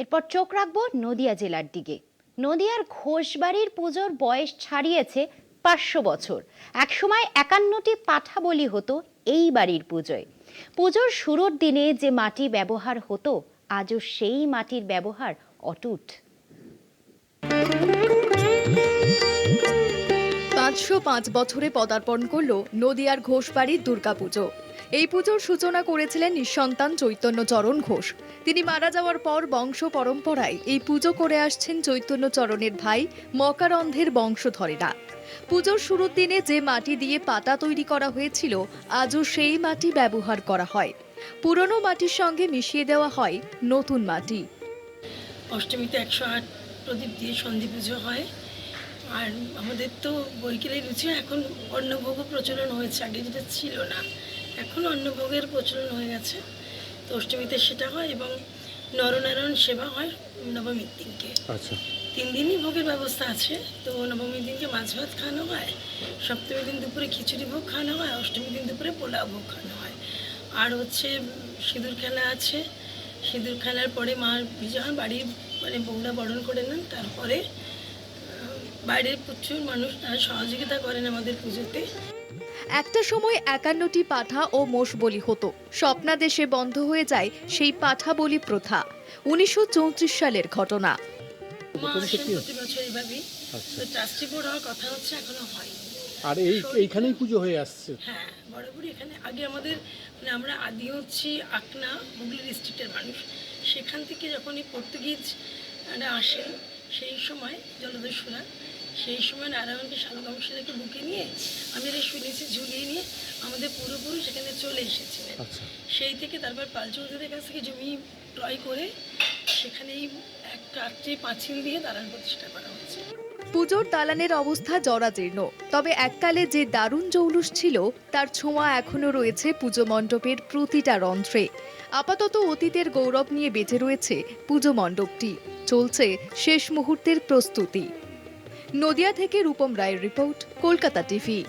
এরপর চোখ রাখব নদিয়া জেলার দিকে। নদিয়ার ঘোষবাড়ির পুজোর বয়স ছাড়িয়েছে পাঁচশো বছর। একসময় একান্নটি পাঠা বলি হতো এই বাড়ির পুজোয়। পুজোর শুরুর দিনে যে মাটি ব্যবহার হতো, আজও সেই মাটির ব্যবহার অটুট। পাঁচশো পাঁচ বছরে পদার্পণ করল নদিয়ার ঘোষবাড়ির দুর্গাপুজো। এই পুজোর সূচনা করেছিলেন নিঃসন্তান চৈতন্য চরণ ঘোষ। তিনি মারা যাওয়ার পর বংশ পরম্পরায় এই পুজো করে আসছেন চৈতন্য চরণের ভাই মকারন্ধের বংশধরেরা। পুজোর শুরুর দিনে যে মাটি দিয়ে পাতা তৈরি করা হয়েছিল, আজও সেই মাটি ব্যবহার করা হয়। পুরনো মাটির সঙ্গে মিশিয়ে দেওয়া হয় নতুন মাটি। অষ্টমীতে একশো আট প্রদীপ দিয়ে সন্ধি পুজো হয়। আর আমাদের তো বৈকেলের রুচি এখন অন্নভোগও প্রচলন হয়েছে আগে যেটা ছিল না। এখন অন্নভোগের প্রচলন হয়ে গেছে। তো অষ্টমীতে সেটা হয় এবং নরনারায়ণ সেবা হয় নবমীর দিনকে। আচ্ছা। তিন দিনই ভোগের ব্যবস্থা আছে। তো নবমীর দিনকে মাছ ভাত খাওয়ানো হয় সপ্তমী দিন দুপুরে খিচুড়ি ভোগ খাওয়ানো হয় অষ্টমী দিন দুপুরে পোলাও ভোগ খাওয়ানো হয়। আর হচ্ছে সিঁদুর খেলা আছে। সিঁদুর খেলার পরে বিজয় হয় বাড়ির মানে বউরা বরণ করে নেন তারপরে বাইরের প্রচুর মানুষ তারা সহযোগিতা করেন আমাদের পুজোতে। একটা সময় একান্নটি পাঠা ও মোষ বলি হতো। স্বপ্নাদেশে বন্ধ হয়ে যায় সেই পাঠা বলি প্রথা। উনিশশো চৌত্রিশ সালের ঘটনা। আচ্ছা। কথা হচ্ছে এখনও হয়নি আর এই এইখানেই পুজো হয়ে আসছে? হ্যাঁ বরাবরই এখানে। আগে আমাদের মানে আমরা আদি হচ্ছি আকনা হুগলি ডিস্ট্রিক্টের মানুষ। সেখান থেকে যখন এই পর্তুগিজরা আসেন সেই সময় জলদস্যুরা সেই সময় নারায়ণকে শালগামশিলাকে বুকে নিয়ে আমি এটা শুনেছি ঝুলিয়ে নিয়ে আমাদের পুরোপুরি সেখানে চলে এসেছিলেন। আচ্ছা। সেই থেকে তারপর পালচৌধুরীর কাছ থেকে জমি ক্রয় করে সেখানেই এক রাত্রি পাঁচিল দিয়ে দালান প্রতিষ্ঠা করা হয়েছে। পুজোর দালানের অবস্থা জরাজীর্ণ। তবে এককালে যে দারুণ জৌলুস ছিল, তার ছোঁয়া এখনও রয়েছে পুজো মণ্ডপের প্রতিটা রন্ধ্রে। আপাতত অতীতের গৌরব নিয়ে বেঁচে রয়েছে পুজো মণ্ডপটি। চলছে শেষ মুহূর্তের প্রস্তুতি। নদিয়া থেকে রূপম রায়ের রিপোর্ট, কলকাতা টিভি।